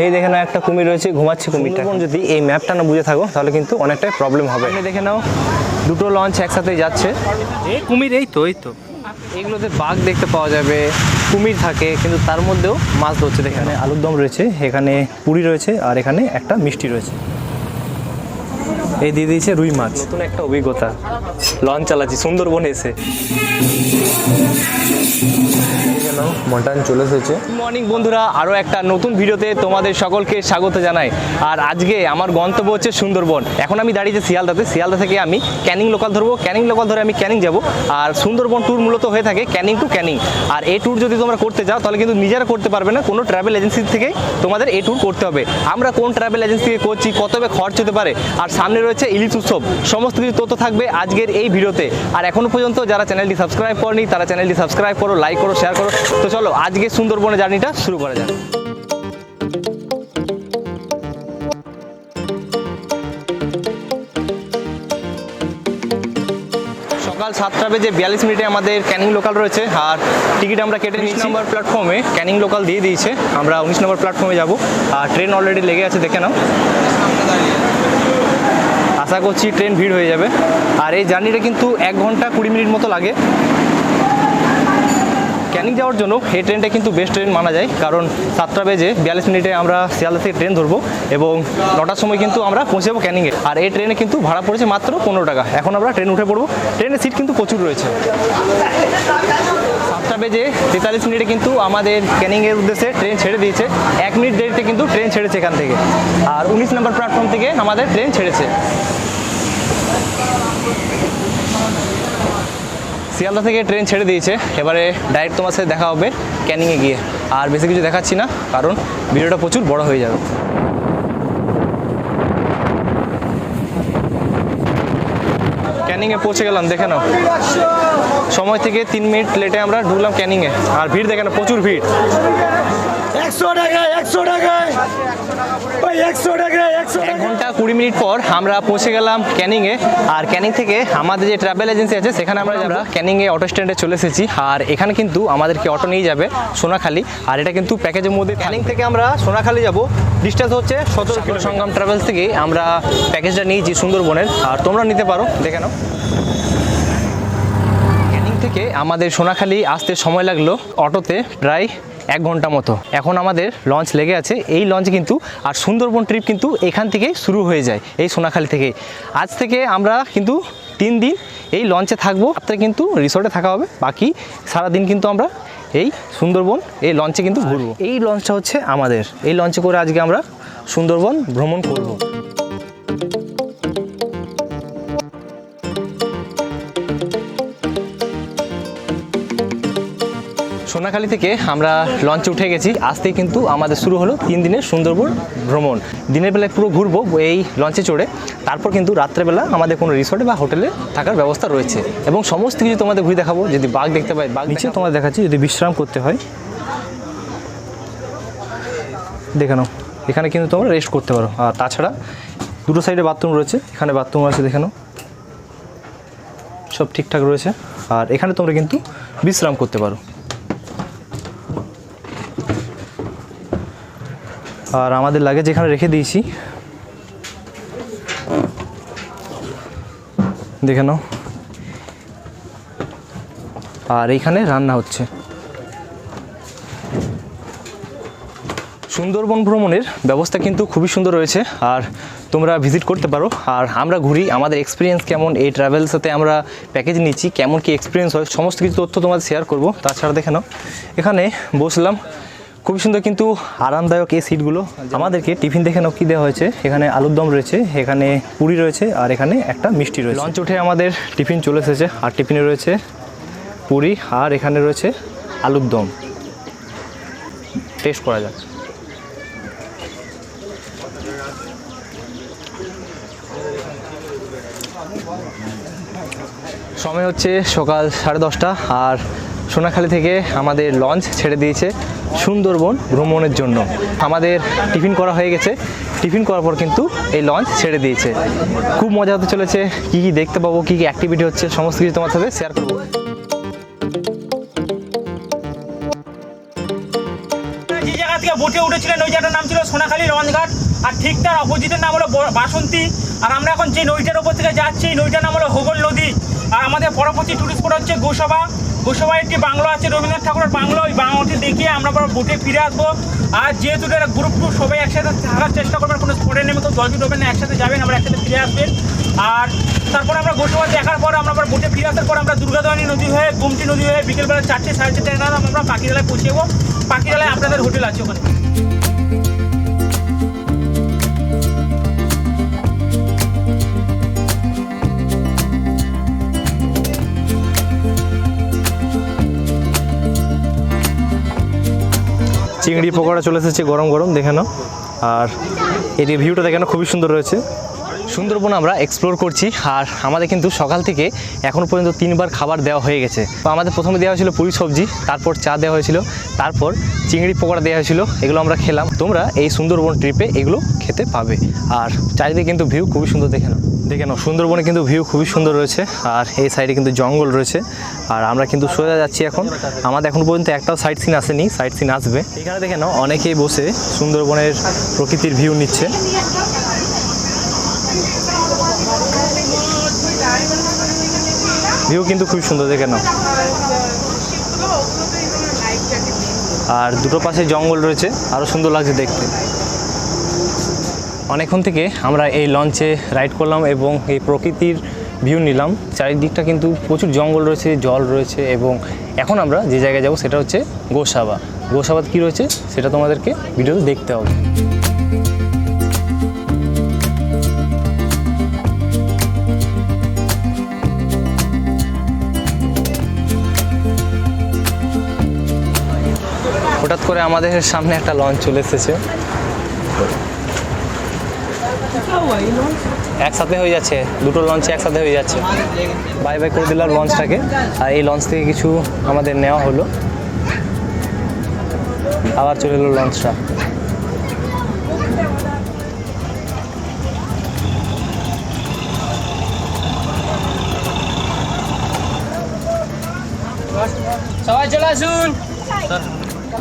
এই দেখে নাও একটা কুমির রয়েছে ঘুমাচ্ছে কুমিরটা। যদি এই ম্যাপটা না বুঝে থাকো তাহলে কিন্তু অনেকটাই প্রবলেম হবে। এখানে দেখে নাও দুটো লঞ্চ একসাথে যাচ্ছে। এই কুমির এই তো এই তো। এগুলোতে বাঘ দেখতে পাওয়া যাবে কুমির থাকে কিন্তু তার মধ্যেও মাছ ধরছে এখানে আলুর দম রয়েছে এখানে পুরি রয়েছে আর এখানে একটা মিষ্টি রয়েছে। এই দিয়ে দিয়েছে রুই মাছ। নতুন একটা অভিজ্ঞতা। লঞ্চ চালাচ্ছি সুন্দরবনে এসে। মটন চলে এসেছে। মর্নিং বন্ধুরা আরও একটা নতুন ভিডিওতে তোমাদের সকলকে স্বাগত জানাই। আর আজকে আমার গন্তব্য হচ্ছে সুন্দরবন। এখন আমি দাঁড়িয়েছি শিয়ালদাতে। শিয়ালদা থেকে আমি ক্যানিং লোকাল ধরবো। ক্যানিং লোকাল ধরে আমি ক্যানিং যাব। আর সুন্দরবন ট্যুর মূলত হয়ে থাকে ক্যানিং টু ক্যানিং। আর এই ট্যুর যদি তোমরা করতে যাও, তাহলে কিন্তু নিজেরা করতে পারবে না। কোনো ট্রাভেল এজেন্সি থেকে তোমাদের এই ট্যুর করতে হবে। আমরা কোন ট্রাভেল এজেন্সি থেকে করছি, কত খরচ হতে পারে? আর সামনে রয়েছে ইলিশ উৎসব। সমস্ত কিছু তথ্য থাকবে আজকের এই ভিডিওতে। আর এখনও পর্যন্ত যারা চ্যানেলটি সাবস্ক্রাইব করেনি, তারা চ্যানেলটি সাবস্ক্রাইব করো লাইক করো শেয়ার করো। তো চলো আজকে সুন্দরবনের জার্নিটা শুরু করা যাক। সকাল সাতটা বেজে বিয়াল্লিশ মিনিটে আমাদের ক্যানিং লোকাল রয়েছে আর টিকিট আমরা কেটে নিচ্ছি। নম্বর প্ল্যাটফর্মে ক্যানিং লোকাল দিয়ে দিয়েছে আমরা উনিশ নম্বর প্ল্যাটফর্মে যাব। আর ট্রেন অলরেডি লেগে আছে দেখে নাও। আশা করছি ট্রেন ভিড় হয়ে যাবে। আর এই জার্নিটা কিন্তু এক ঘণ্টা কুড়ি মিনিট মতো লাগে। ক্যানিং যাওয়ার জন্য এই ট্রেনটা কিন্তু বেস্ট ট্রেন মানা যায়। কারণ সাতটা বেজে বিয়াল্লিশ মিনিটে আমরা শিয়ালদা থেকে ট্রেন ধরবো এবং নটার সময় কিন্তু আমরা পৌঁছে যাব ক্যানিংয়ে। আর এই ট্রেনে কিন্তু ভাড়া পড়েছে মাত্র পনেরো টাকা। এখন আমরা ট্রেন উঠে পড়ব। ট্রেনের সিট কিন্তু প্রচুর রয়েছে। সাতটা বেজে তেতাল্লিশ মিনিটে কিন্তু আমাদের ক্যানিংয়ের উদ্দেশ্যে ট্রেন ছেড়ে দিয়েছে। এক মিনিট দেরিতে কিন্তু ট্রেন ছেড়েছে এখান থেকে। আর উনিশ নম্বর প্ল্যাটফর্ম থেকে আমাদের ট্রেন ছেড়েছে। শিয়ালদা থেকে ট্রেন ছেড়ে দিয়েছে। এবারে ডাইরেক্ট তোমার সাথে দেখা হবে ক্যানিংয়ে গিয়ে। আর বেশি কিছু দেখাচ্ছি না, কারণ ভিডিওটা প্রচুর বড় হয়ে যাবে। ক্যানিংয়ে পৌঁছে গেলাম, দেখে নাও। সময় থেকে তিন মিনিট লেটে আমরা ঢুকলাম ক্যানিংয়ে। আর ভিড় দেখে নাও, প্রচুর ভিড়। একশো টাকা একশো টাকায় একশো টাকায়। এক ঘণ্টা কুড়ি মিনিট পর আমরা পৌঁছে গেলাম ক্যানিংয়ে। আর ক্যানিং থেকে আমাদের যে ট্রাভেল এজেন্সি আছে সেখানে আমরা আমরা। ক্যানিংয়ে অটো স্ট্যান্ডে চলে এসেছি। আর এখানে কিন্তু আমাদেরকে অটো নিয়ে যাবে সোনাখালি। আর এটা কিন্তু প্যাকেজের মধ্যে ক্যানিং থেকে আমরা সোনাখালি যাব। ডিস্টেন্স হচ্ছে সতেরো কিলো সংগ্রাম ট্রাভেলস থেকে আমরা প্যাকেজটা নিয়েছি সুন্দরবনের। আর তোমরা নিতে পারো দেখে নাও। ক্যানিং থেকে আমাদের সোনাখালি আসতে সময় লাগল অটোতে প্রায় এক ঘণ্টা মতো। এখন আমাদের লঞ্চ লেগে আছে। এই লঞ্চে কিন্তু আর সুন্দরবন ট্রিপ কিন্তু এখান থেকে শুরু হয়ে যায়, এই সোনাখালি থেকে। আজ থেকে আমরা কিন্তু তিন দিন এই লঞ্চে থাকব। তারপরে কিন্তু রিসোর্টে থাকা হবে। বাকি সারাদিন কিন্তু আমরা এই সুন্দরবন এই লঞ্চে কিন্তু ঘুরবো। এই লঞ্চটা হচ্ছে আমাদের। এই লঞ্চে করে আজকে আমরা সুন্দরবন ভ্রমণ করব। সোনাখালি থেকে আমরা লঞ্চে উঠে গেছি। আসতেই কিন্তু আমাদের শুরু হলো তিন দিনের সুন্দরবন ভ্রমণ। দিনের বেলায় পুরো ঘুরবো এই লঞ্চে চড়ে। তারপর কিন্তু রাত্রেবেলা আমাদের কোনো রিসোর্টে বা হোটেলে থাকার ব্যবস্থা রয়েছে। এবং সমস্ত কিছু তোমাদের ঘুরে দেখাবো। যদি বাঘ দেখতে পাই বাঘ নিচে তোমাদের দেখাচ্ছি যদি বিশ্রাম করতে হয়। দেখে নাও এখানে কিন্তু তোমরা রেস্ট করতে পারো। আর তাছাড়া দুটো সাইডে বাথরুম রয়েছে। এখানে বাথরুম আছে দেখে নাও। সব ঠিকঠাক রয়েছে। আর এখানে তোমরা কিন্তু বিশ্রাম করতে পারো। আর আমাদের লাগেজ এখানে রেখে দিয়েছি। দেখে নাও। আর এইখানে রান্না হচ্ছে। সুন্দরবন ভ্রমণের ব্যবস্থা কিন্তু খুবই সুন্দর রয়েছে, আর তোমরা ভিজিট করতে পারো। আর আমরা ঘুরি, আমাদের এক্সপিরিয়েন্স কেমন, এই ট্রাভেল সাথে আমরা প্যাকেজ নিচ্ছি, কেমন কি এক্সপিরিয়েন্স হয়, সমস্ত কিছু তথ্য তোমাদের শেয়ার করব। তাছাড়া দেখে নাও। এখানে বসলাম খুবই সুন্দর কিন্তু আরামদায়ক এই সিটগুলো আমাদেরকে টিফিন দেখে কী দেওয়া হয়েছে। এখানে আলুর দম রয়েছে, এখানে পুরি রয়েছে, আর এখানে একটা মিষ্টি রয়েছে। লঞ্চ উঠে আমাদের টিফিন চলে এসেছে, আর টিফিনে রয়েছে পুরি, আর এখানে রয়েছে আলুর দম। টেস্ট করা যাক। সময় হচ্ছে সকাল সাড়ে দশটা, আর সোনাখালি থেকে আমাদের লঞ্চ ছেড়ে দিয়েছে সুন্দরবন ভ্রমণের জন্য। আমাদের টিফিন করা হয়ে গেছে। টিফিন করার পর কিন্তু এই লঞ্চ ছেড়ে দিয়েছে। খুব মজা হতে চলেছে। কী কী দেখতে পাবো, কী কী অ্যাক্টিভিটি হচ্ছে, সমস্ত কিছু তোমার সাথে শেয়ার করব। যে জায়গা থেকে বোটে উঠেছিলেন, ওই নাম ছিল সোনাখালী লঞ্চঘাট আর ঠিক তার অপোজিটের নাম হলো বাসন্তী। আর আমরা এখন যে নদীটার ওপর থেকে যাচ্ছি, এই নাম হলো হোগল নদী। আর আমাদের পরবর্তী টুরিস্ট স্পট হচ্ছে গোসভা গোসভায় একটি বাংলো আছে, রবীন্দ্রনাথ ঠাকুরের বাংলো, ওই বাংলোটি দেখিয়ে আমরা আবার বোটে ফিরে আসব। আর যেহেতু এটা গ্রুপ টু সবাই একসাথে থাকার চেষ্টা করবেন কোনো স্পটে নেমে কেউ দলটি ডোবেন না, একসাথে যাবেন, আমরা একসাথে ফিরে আসবেন। আর তারপর আমরা গোসভা দেখার পর আমরা আবার বোটে ফিরে আসার পর আমরা দুর্গাদানী নদী হয়ে গুমটি নদী হয়ে, বিকেলবেলা চারটে, সাড়ে চারটে আমরা পাখিরালায় পৌঁছে যাব। পাখিরালায় আপনাদের হোটেল আছে ওখানে। চিংড়ি পকোড়া চলে এসেছে, গরম গরম, দেখে নাও। আর এই ভিউটা দেখে খুবই সুন্দর রয়েছে। সুন্দরবন আমরা এক্সপ্লোর করছি আর আমাদের কিন্তু সকাল থেকে এখনও পর্যন্ত তিনবার খাবার দেওয়া হয়ে গেছে। তো আমাদের প্রথমে দেওয়া হয়েছিল পুরি সবজি, তারপর চা দেওয়া হয়েছিল, তারপর চিংড়ি পকোড়া দেওয়া হয়েছিল, এগুলো আমরা খেলাম। তোমরা এই সুন্দরবন ট্রিপে এগুলো খেতে পাবে। আর চারিদিকে কিন্তু ভিউ খুবই সুন্দর দেখে নাও। দেখে নাও, সুন্দরবনে কিন্তু ভিউ খুবই সুন্দর রয়েছে। আর এই সাইডে কিন্তু জঙ্গল রয়েছে। আর আমরা কিন্তু সোজা যাচ্ছি এখন। আমাদের এখন পর্যন্ত একটাও সাইড সিন আসেনি। সাইড সিন আসবে। এখানে দেখে নাও, অনেকেই বসে সুন্দরবনের প্রকৃতির ভিউ নিচ্ছে। ভিউ কিন্তু খুব সুন্দর, দেখে নাও। আর দুটো পাশে জঙ্গল রয়েছে আরও সুন্দর লাগছে দেখতে। অনেকক্ষণ থেকে আমরা এই লঞ্চে রাইড করলাম এবং এই প্রকৃতির ভিউ নিলাম। চারিদিকটা কিন্তু প্রচুর জঙ্গল রয়েছে, জল রয়েছে এবং এখন আমরা যে জায়গায় যাব সেটা হচ্ছে গোসাবা। গোসাবাদ কী রয়েছে সেটা তোমাদেরকে ভিডিওতে দেখতে হবে। করে আমাদের সামনে একটা লঞ্চ চলে এসেছে। একসাথে হয়ে যাচ্ছে দুটো লঞ্চে একসাথে হয়ে যাচ্ছে। বাই বাই করে দিলাম লঞ্চটাকে আর এই লঞ্চ থেকে কিছু আমাদের নেওয়া হলো। আবার চলে এলো লঞ্চটা সবাই চলে আসুন।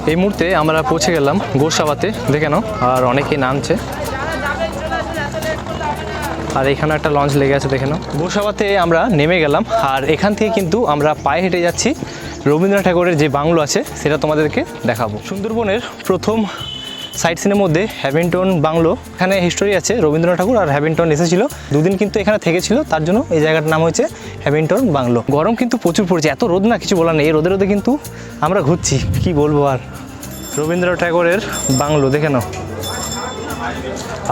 এই মুহূর্তে আমরা পৌঁছে গেলাম গোসাবাতে, দেখে নাও, আর অনেকেই নামছে। আর এখানে একটা লঞ্চ লেগে আছে, দেখে নাও। গোসাবাতে আমরা নেমে গেলাম, আর এখান থেকে কিন্তু আমরা পায়ে হেঁটে যাচ্ছি। রবীন্দ্রনাথ ঠাকুরের যে বাংলো আছে, সেটা তোমাদেরকে দেখাবো। সুন্দরবনের প্রথম সাইট সিনের মধ্যে হ্যাভিংটন বাংলো, এখানে হিস্টোরি আছে। রবীন্দ্রনাথ ঠাকুর আর হ্যাভিংটন এসেছিল। দুদিন কিন্তু এখানে থেকেছিল, তার জন্য এই জায়গাটার নাম হয়েছে হ্যাভিংটন বাংলো। গরম কিন্তু প্রচুর পড়ছে, এত রোদ না, কিছু বলার নেই। এই রোদে রোদে কিন্তু আমরা ঘুরছি, কি বলব আর। রবীন্দ্রনাথ ঠাকুরের বাংলো, দেখে নাও।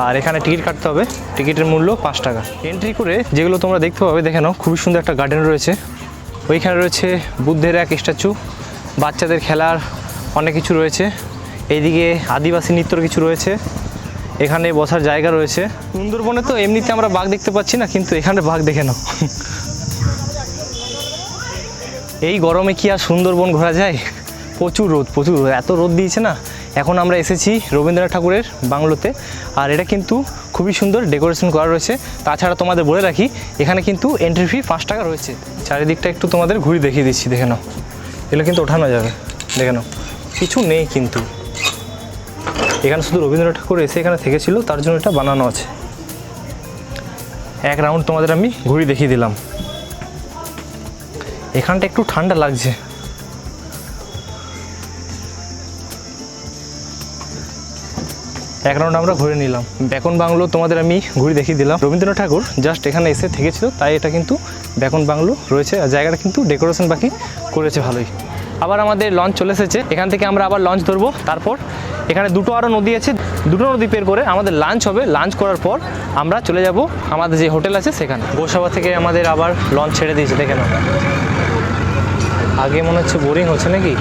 আর এখানে টিকিট কাটতে হবে, টিকিটের মূল্য পাঁচ টাকা। এন্ট্রি করে যেগুলো তোমরা দেখতে পাবে, দেখে নাও, খুবই সুন্দর একটা গার্ডেন রয়েছে। ওইখানে রয়েছে বুদ্ধের এক স্ট্যাচু বাচ্চাদের খেলার অনেক কিছু রয়েছে। এইদিকে আদিবাসী নৃত্যর কিছু রয়েছে। এখানে বসার জায়গা রয়েছে। সুন্দরবনে তো এমনিতে আমরা বাঘ দেখতে পাচ্ছি না, কিন্তু এখানে বাঘ দেখে নাও। এই গরমে কি আর সুন্দরবন ঘোরা যায়? প্রচুর রোদ, প্রচুর এত রোদ দিয়েছে না? এখন আমরা এসেছি রবীন্দ্রনাথ ঠাকুরের বাংলোতে। আর এটা কিন্তু খুবই সুন্দর ডেকোরেশন করা রয়েছে। তাছাড়া তোমাদের বলে রাখি, এখানে কিন্তু এন্ট্রি ফি পাঁচ টাকা রয়েছে। চারিদিকটা একটু তোমাদের ঘুরে দেখিয়ে দিচ্ছি, দেখে নাও। এগুলো কিন্তু ওঠানো যাবে, দেখে নাও। কিছু নেই কিন্তু। এখানে শুধু রবীন্দ্রনাথ ঠাকুর এসে এখানে থেকেছিল, তার জন্য এটা বানানো আছে। এক রাউন্ড তোমাদের আমি ঘুরি দেখিয়ে দিলাম। এখানটা একটু ঠান্ডা লাগছে। এক রাউন্ড আমরা ঘুরে নিলাম। বেকন বাংলো তোমাদের আমি ঘুরে দেখিয়ে দিলাম। রবীন্দ্রনাথ ঠাকুর জাস্ট এখানে এসে থেকেছিল, তাই এটা কিন্তু বেকন বাংলো রয়েছে, আর জায়গাটা কিন্তু ডেকোরেশন বাকি করেছে ভালোই। আবার আমাদের লঞ্চ চলে এসেছে, এখান থেকে আমরা আবার লঞ্চ ধরবো। তারপর এখানে দুটো আরও নদী আছে, দুটো নদী পের করে আমাদের লাঞ্চ হবে। লাঞ্চ করার পর আমরা চলে যাব আমাদের যে হোটেল আছে সেখানে। গোসাবা থেকে আমাদের আবার লঞ্চ ছেড়ে দিয়েছে, দেখে নাও। আগে মনে হচ্ছে বোরিং হচ্ছে নাকি?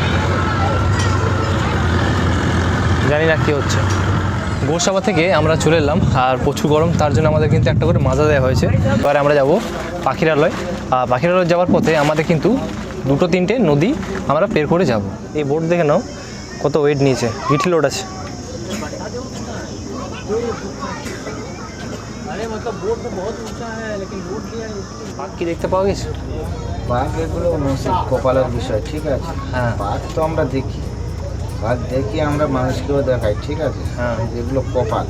জানি না কি হচ্ছে। গোসাবা থেকে আমরা চলে এলাম আর প্রচুর গরম তার জন্য আমাদের কিন্তু একটা করে মাজা দেওয়া হয়েছে। এবারে আমরা যাব পাখিরালয়। আর পাখিরালয় যাওয়ার পথে আমাদের কিন্তু দুটো তিনটে নদী আমরা পের করে যাব। এই বোট দেখে নাও কত ওয়েট নিয়েছে। গিঠি লোড আছে। বাঘ কি দেখতে পাওয়া গেছে? বাঘ এগুলো নসিব কপালের বিষয় ঠিক আছে? হ্যাঁ। বাঘ তো আমরা দেখি। বাঘ দেখি আমরা মানুষকেও দেখাই ঠিক আছে? হ্যাঁ। যেগুলো কপাল।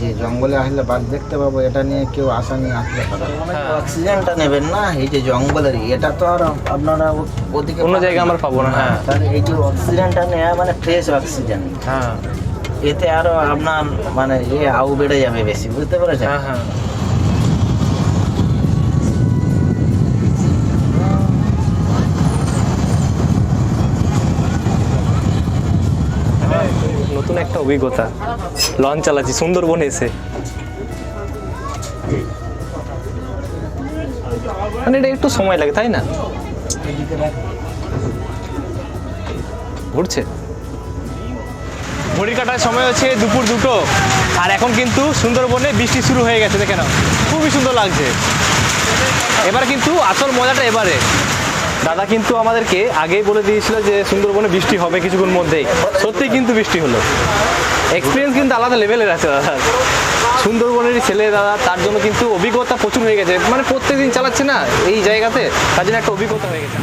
যে জঙ্গলে আসলে বাঘ দেখতে পাবো এটা নিয়ে কেউ আশা নিয়ে আসলে পারে হ্যাঁ। অক্সিজেনটা নেবেন না এই যে জঙ্গলের এটা তো আর আপনারা ওদিকে অন্য পাবেন জায়গায় আমরা পাবো না, হ্যাঁ। তাহলে এই যে অক্সিজেনটা নেওয়া মানে ফ্রেশ অক্সিজেন হ্যাঁ। এতে আরও আপনার মানে এ আউ বেড়ে যাবে বেশি বুঝতে পেরেছেন? হ্যাঁ হ্যাঁ। নতুন একটা অভিজ্ঞতা। লঞ্চ চালাচ্ছি, সুন্দরবনে এসে। মানে এটা একটু সময় লাগে, তাই না? ঘুরছে? ঘড়ি কাটার সময় হচ্ছে দুপুর দুটো। আর এখন কিন্তু সুন্দরবনে বৃষ্টি শুরু হয়ে গেছে, দেখে নাও। খুবই সুন্দর লাগছে। এবার কিন্তু আসল মজাটা এবারে। দাদা কিন্তু আমাদেরকে আগেই বলে দিয়েছিল যে সুন্দরবনে বৃষ্টি হবে কিছুক্ষণ মধ্যেই। সত্যি কিন্তু বৃষ্টি হলো। এক্সপিরিয়েন্স কিন্তু আলাদা লেভেলের আছে, দাদা। সুন্দরবনেরই ছেলে দাদা, তার জন্য কিন্তু অভিজ্ঞতা প্রচুর হয়ে গেছে। মানে প্রত্যেকদিন চালাচ্ছে না এই জায়গাতে, তার জন্য একটা অভিজ্ঞতা হয়ে গেছে।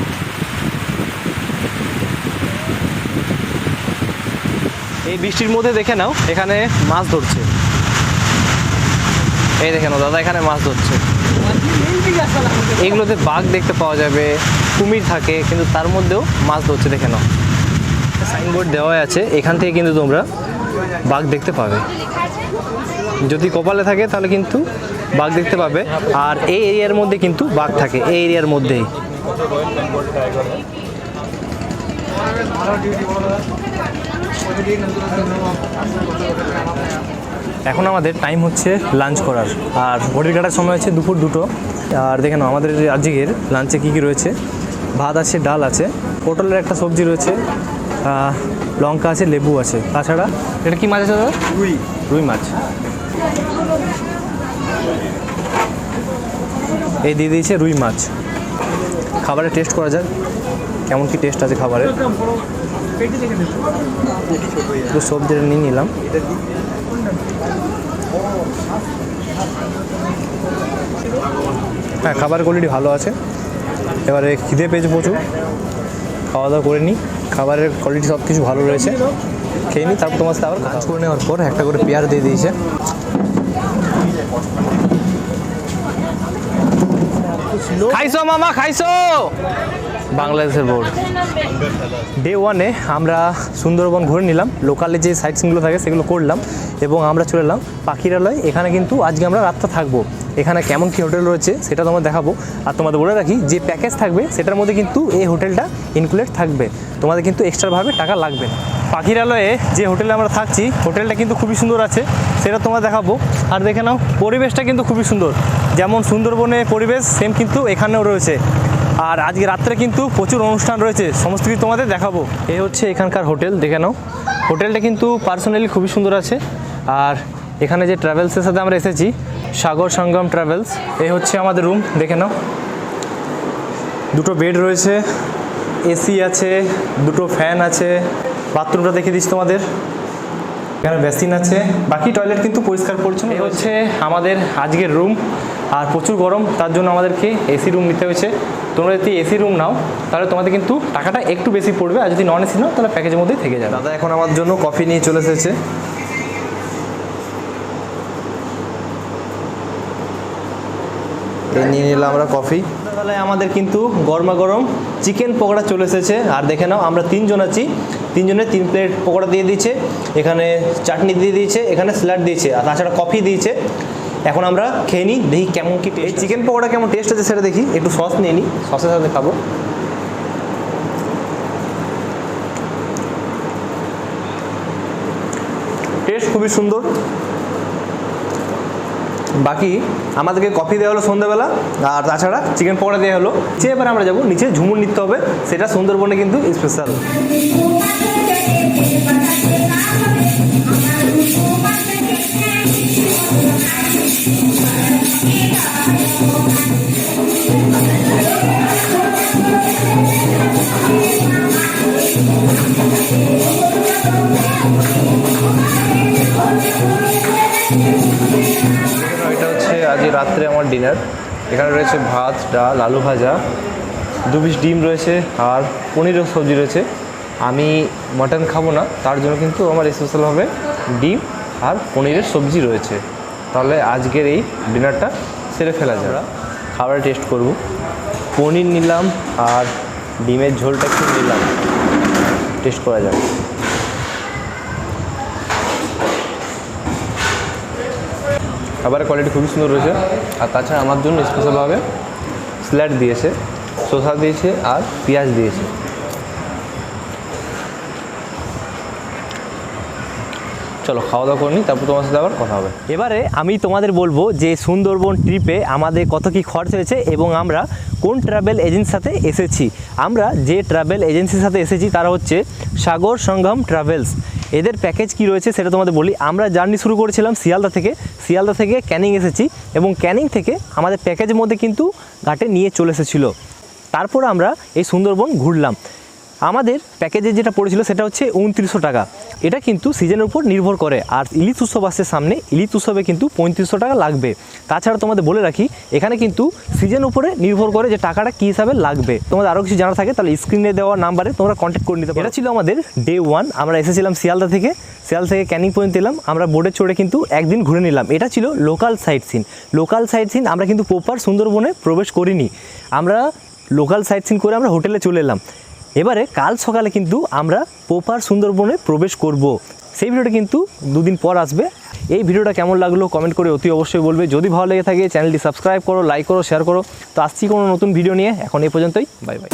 এই বৃষ্টির মধ্যে দেখে নাও, এখানে মাছ ধরছে। এই দেখে নাও, দাদা, এখানে মাছ ধরছে। এইগুলোতে বাঘ দেখতে পাওয়া যাবে, কুমির থাকে, কিন্তু তার মধ্যেও মাছ ধরছে, দেখে নাও। সাইনবোর্ড দেওয়াই আছে, এখান থেকে কিন্তু তোমরা বাঘ দেখতে পাবে। যদি কপালে থাকে, তাহলে কিন্তু বাঘ দেখতে পাবে, আর এই এরিয়ার মধ্যে কিন্তু বাঘ থাকে, এই এরিয়ার মধ্যেই। এখন আমাদের টাইম হচ্ছে লাঞ্চ করার, আর ঘড়ির কাটার সময় হচ্ছে দুপুর দুটো। আর দেখে নাও আমাদের আজকের লাঞ্চে কী কী রয়েছে? ভাত আছে ডাল আছে পটলের একটা সবজি রয়েছে লঙ্কা আছে লেবু আছে। তাছাড়া এটা কি মাছ আছে দাদা? রুই। রুই মাছ। এই দিয়ে দিয়েছে রুই মাছ। খাবারের টেস্ট করা যাক কেমন কি টেস্ট আছে খাবারের। সবজিটা নিয়ে নিলাম। হ্যাঁ খাবার কোয়ালিটি ভালো আছে। এবারে খিদে পেয়েছে প্রচুর। খাওয়া দাওয়া করে নিই। খাবারের কোয়ালিটি সব কিছু ভালো রয়েছে। খেয়ে নিই, তারপর তোমার সাথে আবার কাজ করে নেওয়ার পর একটা করে পেয়ার দিয়ে দিয়েছে। খাইছো মামা, খাইছো? বাংলাদেশের বোর্ড। ডে ওয়ানে আমরা সুন্দরবন ঘুরে নিলাম। লোকালে যে সাইট সিনগুলো থাকে, সেগুলো করলাম। এবং আমরা চলে এলাম পাখিরালয়। এখানে কিন্তু আজকে আমরা রাতটা থাকব। এখানে কেমন কী হোটেল রয়েছে সেটা তোমাদের দেখাবো। আর তোমাদের বলে রাখি, যে প্যাকেজ থাকবে, সেটার মধ্যে কিন্তু এই হোটেলটা ইনক্লুডেড থাকবে। তোমাদের কিন্তু এক্সট্রাভাবে টাকা লাগবে না। পাখিরালয়ে যে হোটেলে আমরা থাকছি, হোটেলটা কিন্তু খুবই সুন্দর আছে, সেটা তোমার দেখাবো। আর দেখে নাও, পরিবেশটা কিন্তু খুবই সুন্দর। যেমন সুন্দরবনে পরিবেশ সেম কিন্তু এখানেও রয়েছে। আর আজকে রাত্রে কিন্তু প্রচুর অনুষ্ঠান রয়েছে, সমস্ত কিছু তোমাদের দেখাবো। এই হচ্ছে এখানকার হোটেল, দেখে নাও। হোটেলটা কিন্তু পার্সোনালি খুবই সুন্দর আছে। আর এখানে যে ট্রাভেলসের সাথে আমরা এসেছি সাগর সঙ্গম ট্রাভেলস। এই হচ্ছে আমাদের রুম দেখে নাও। দুটো বেড রয়েছে এসি আছে দুটো ফ্যান আছে। বাথরুমটা দেখে দিচ্ছি তোমাদের। এখানে বেসিন আছে। বাকি টয়লেট কিন্তু পরিষ্কার পরিচ্ছন্ন এই হচ্ছে আমাদের আজকের রুম আর প্রচুর গরম তার জন্য আমাদেরকে এসি রুম নিতে হয়েছে। তোমরা যদি এসি রুম নাও তাহলে তোমাদের কিন্তু টাকাটা একটু বেশি পড়বে আর যদি নন এসি নাও তাহলে প্যাকেজের মধ্যেই থেকে যাবে। দাদা এখন আমার জন্য কফি নিয়ে চলে এসেছে। নিয়ে নিলাম আমরা কফি তাহলে আমাদের কিন্তু গরমা গরম চিকেন পকোড়া চলে এসেছে। আর দেখে নাও আমরা তিনজন আছি। তিনজনের তিন প্লেট পকোড়া দিয়ে দিয়েছে। এখানে চাটনি দিয়ে দিয়েছে এখানে স্যালাড দিয়েছে আর তাছাড়া কফি দিয়েছে। এখন আমরা খেয়ে নিই দেখি কেমন কি এই চিকেন পকোড়া কেমন টেস্ট আছে সেটা দেখি। একটু সস নিয়ে নিই। সসের সাথে খাব। টেস্ট খুবই সুন্দর। বাকি আমাদেরকে কফি দেওয়া হলো সন্ধ্যাবেলা, আর তাছাড়া চিকেন পকোড়া দেওয়া হলো। যে এবার আমরা যাব, নিচে ঝুমুর নিতে হবে, সেটা সুন্দরবনে কিন্তু স্পেশাল হচ্ছে আজ রাত্রে আমার ডিনার এখানে রয়েছে ভাত ডাল আলু ভাজা। দু পিস ডিম রয়েছে আর পনিরও সবজি রয়েছে। আমি মটন খাব না তার জন্য কিন্তু আমার স্পেশাল হবে ডিম আর পনিরের সবজি রয়েছে। তাহলে আজকের এই ডিনারটা সেরে ফেলা যাবে খাবার টেস্ট করব। পনির নিলাম আর ডিমের ঝোলটা একটু নিলাম। টেস্ট করা যাবে খাবারের কোয়ালিটি খুবই সুন্দর রয়েছে। আর তাছাড়া আমার জন্য স্পেশালভাবে স্ল্যাট দিয়েছে, শসা দিয়েছে আর পেঁয়াজ দিয়েছে। চলো খাওয়া দাওয়া করে তারপর তোমার সাথে আবার কথা হবে। এবারে আমি তোমাদের বলব যে সুন্দরবন ট্রিপে আমাদের কত কি খরচ হয়েছে এবং আমরা কোন ট্রাভেল এজেন্সির সাথে এসেছি। আমরা যে ট্রাভেল এজেন্সির সাথে এসেছি তারা হচ্ছে সাগর সঙ্গম ট্রাভেলস এদের প্যাকেজ কি রয়েছে সেটা তোমাদের বলি। আমরা জার্নি শুরু করেছিলাম শিয়ালদা থেকে। শিয়ালদা থেকে ক্যানিং এসেছি এবং ক্যানিং থেকে আমাদের প্যাকেজের মধ্যে কিন্তু ঘাটে নিয়ে চলে এসেছিল। তারপর আমরা এই সুন্দরবন ঘুরলাম। আমাদের প্যাকেজে যেটা পড়েছিল সেটা হচ্ছে উনত্রিশশো টাকা। এটা কিন্তু সিজনের উপর নির্ভর করে। আর ইলিশ উৎসব আসছে সামনে, ইলিশ উৎসবে কিন্তু পঁয়ত্রিশশো টাকা লাগবে। তাছাড়া তোমাদের বলে রাখি, এখানে কিন্তু সিজন উপরে নির্ভর করে যে টাকাটা কী হিসাবে লাগবে। তোমাদের আরও কিছু জানা থাকে, তাহলে স্ক্রিনে দেওয়া নাম্বারে তোমরা কন্ট্যাক্ট করে নিতে পারো। এটা ছিল আমাদের ডে ওয়ান আমরা এসেছিলাম শিয়ালদা থেকে। শিয়ালদা থেকে ক্যানিং পর্যন্ত এলাম। আমরা বোটে চড়ে কিন্তু একদিন ঘুরে নিলাম। এটা ছিল local site scene local site scene আমরা কিন্তু প্রপার সুন্দরবনে প্রবেশ করিনি। আমরা লোকাল সাইট সিন করে আমরা হোটেলে চলে এলাম। এবারে কাল সকালে কিন্তু আমরা পোপার সুন্দরবনে প্রবেশ করব। সেই ভিডিওটা কিন্তু দুদিন পর আসবে। এই ভিডিওটা কেমন লাগল কমেন্ট করে অতি অবশ্যই বলবে। যদি ভালো লেগে থাকে, চ্যানেলটি সাবস্ক্রাইব করো লাইক করো শেয়ার করো। তো আসছি কোনো নতুন ভিডিও নিয়ে। এখন এই পর্যন্তই। Bye bye.